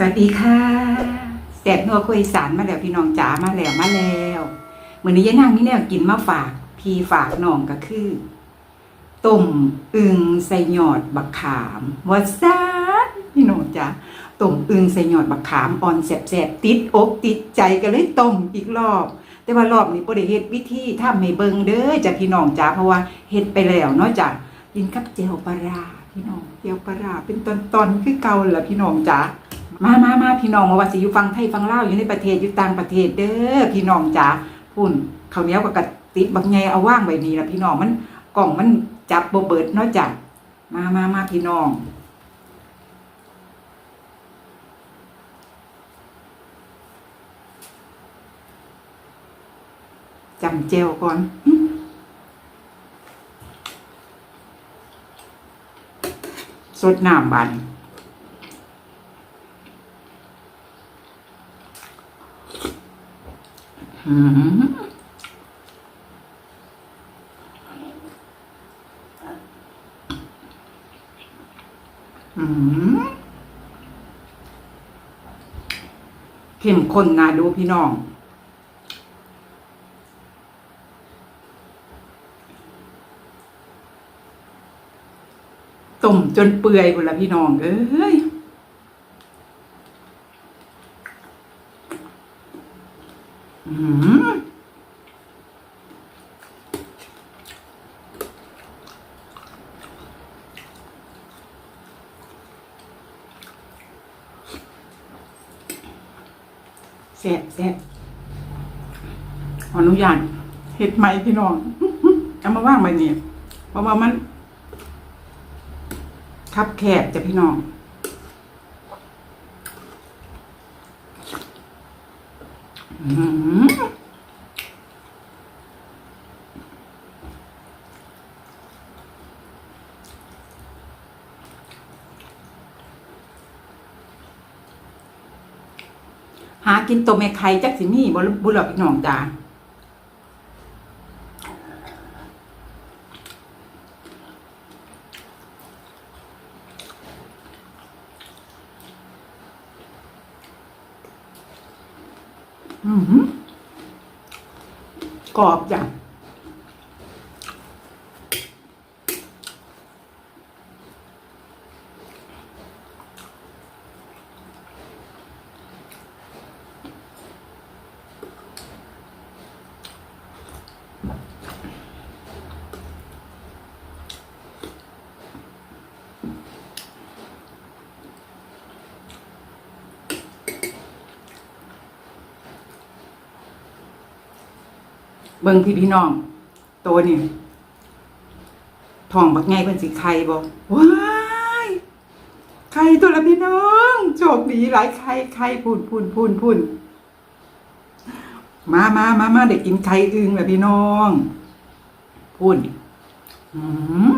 สวัสดีค่ะแสบนัวคุยสารมาแล้วพี่น้องจ๋ามาแล้วมาแล้วเหมือนนี้ยายนางนี่แนวกินมาฝากพี่ฝากน้องก็คือต้มอึงใส่หยอดบักขามว่าซานพี่น้องจ๋าต้มอึงใส่หยอดบักขามอ่อนแสบๆติดอกติดใจก็เลยต้มอีกรอบ แต่ว่ารอบนี้บ่ได้เฮ็ดวิธีทำให้เบิ่งเด้อจ้ะพี่น้องจ๋าเพราะว่าเฮ็ดไปแล้วเนาะจ้ะกินกับเจียวปลาพี่น้องเจียวปลาร้าเป็นตอนๆคือเก่าล่ะพี่น้องจ๋า มามามาพี่น้องมาว่าสิอยู่ฟังไทยฟังเล่าอยู่ในประเทศอยู่ต่างประเทศเด้อพี่น้องจ๋าพุ่นเขาเนี้ยวกับกะติบักไงเอาว่างไว้นี่ละพี่น้องมันกล่องมันจับโบเบิดเนาะจ้ะมามามาพี่น้องจำเจวก่อนสดน้ำบาน อืมอืม เข้มข้นนะดูพี่น้อง ต้มจนเปื่อยหมดละพี่น้อง เอ้ย อืมแซ่ บแซบขออนุญาตเห็ดไหมพี่น้องเอามาว่างไปนี่เพราะว่ามันคับแคบจ้ะพี่น้องอืม กินตัวแม่ไข่จักสิมีบ่บุหลับพี่น้องจ้าอืมกรอบจ้ะ เบิ่งพี่พี่น้องตัวนี่ทองบักไงเพิ่นสิไข่บ่ว้ายไข่ตัวละพี่น้องโชคดีหลายไข่ไข่พุ่นพุ่นพุ่นพุ่นมามามามาเด็กกินไข่อึงละพี่น้องพุ่นอืม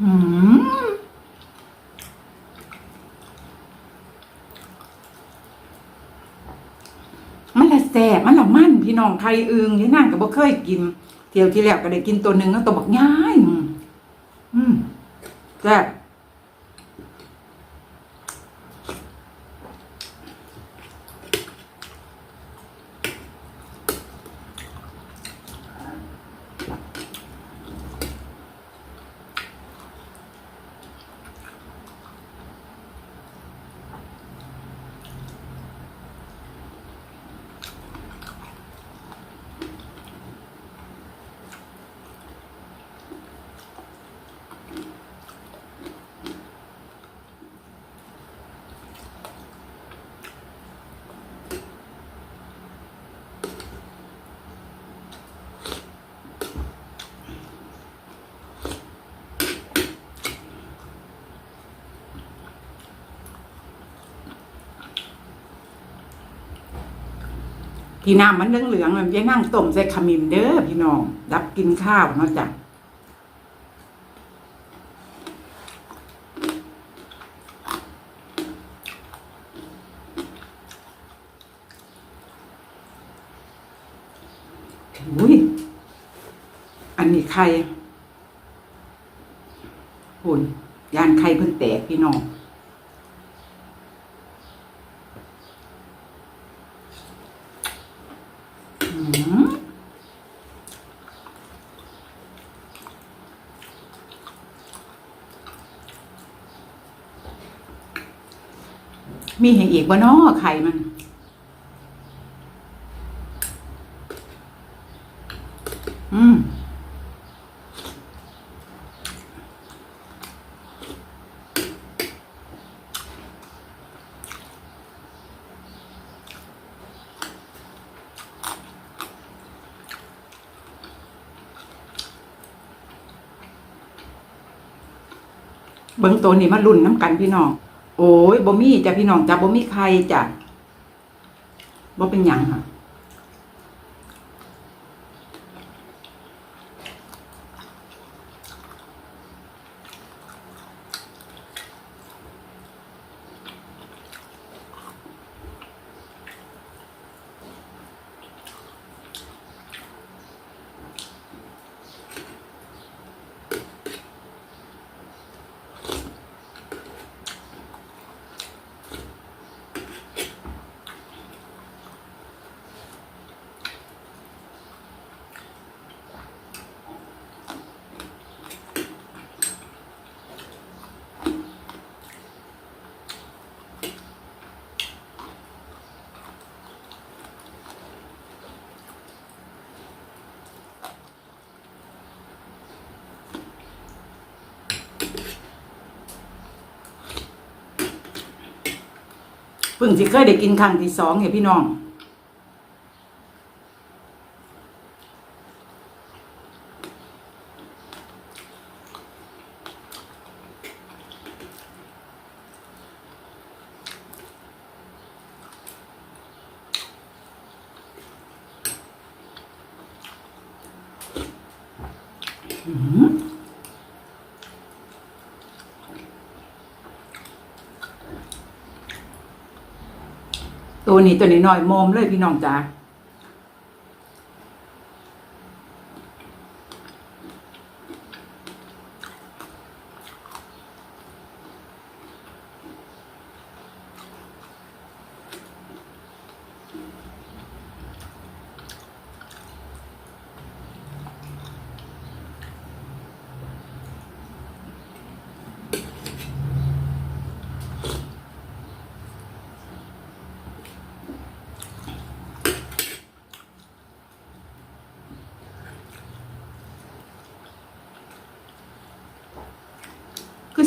อืม มันละ แสบมันละมั่นพี่น้องไทยอึงที่นั่งก็บ่เคยกิน เที่ยวที่แล้วก็ได้กินตัวหนึ่งก็ตัวบักง่ายอืมแซ่บ ที่น้ำมันเหลืองๆมันจะนั่งต้มใส่ขมิ้นเด้อพี่น้องรับกินข้าวเนาะจ้ะอุ้ย อันนี้ไข่หพูนยานไข่เพิ่นแตกพี่น้องอืม มีให้อีกบ่น้อไข่มัน อืมเบิ่งตัวนี้มารุ่นน้ำกันพี่น้อง โอ้ยบ่มีจ้ะพี่น้องจ้ะบ่มีใครจ้ะบ่เป็นหยังค่ะ เพิ่งสิเคยได้กินครั้งที่สองเห้พี่น้อง อืม ตัวนี้ตัวนี้น้อยมอมมเลยพี่น้องจ๋า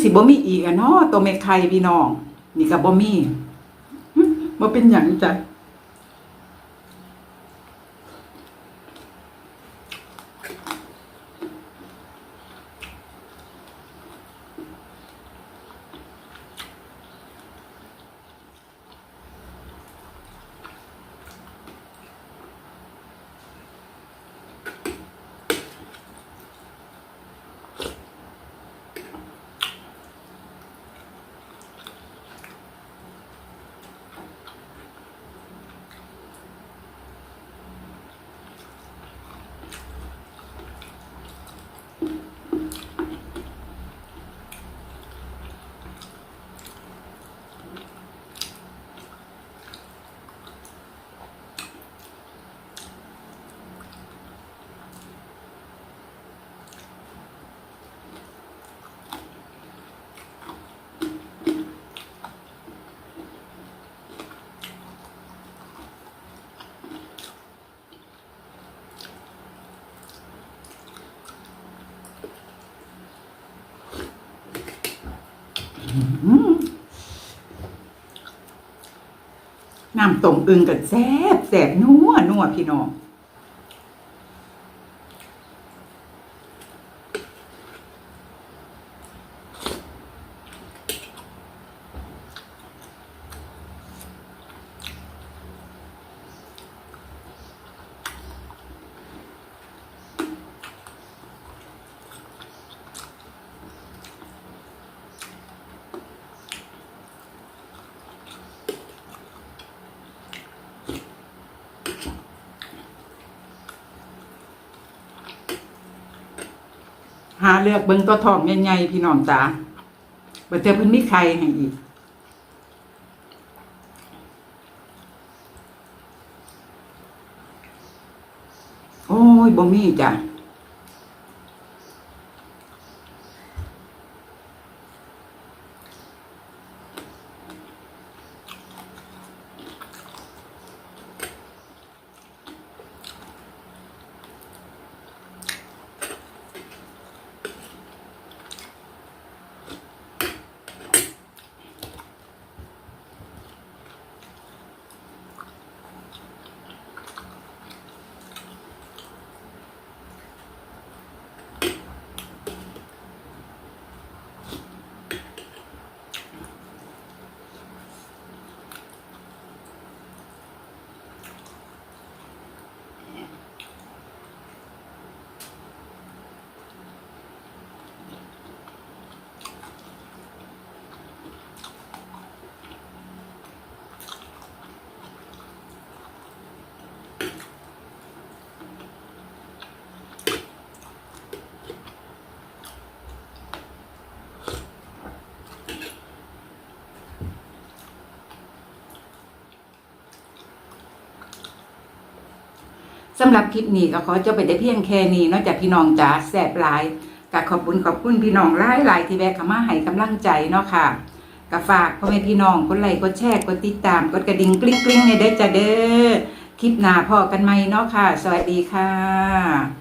สิบ่มีอีกอะเนาะตัวเมฆไข่พี่น้อง นี่กับบ่มีหึบ่เป็นอย่างจ้ะ น้ำต้มอึงกับแซ่บแซ่บนัวนัวพี่น้อง หาเลือกเบิ้งตัวทองใหญ่ๆพี่น้องจ๋าบ่เจอเพิ่นมีใครให้อีกโอ้ยบ่มีจ้ะ สำหรับคลิปนี้ก็ขอจบไปได้เพียงแค่นี้นอกจากพี่น้องจ๋าแสบหลายก็ขอบคุณขอบคุณพี่น้องหลายหลายที่แวะเข้ามาให้กำลังใจเนาะค่ะก็ฝากพ่อแม่พี่น้องกดไลค์กดแชร์กดติดตามกดกระดิ่งกริ๊งกริ๊งในได้จ้าเด้อคลิปหน้าพอกันไหมเนาะค่ะ สวัสดีค่ะ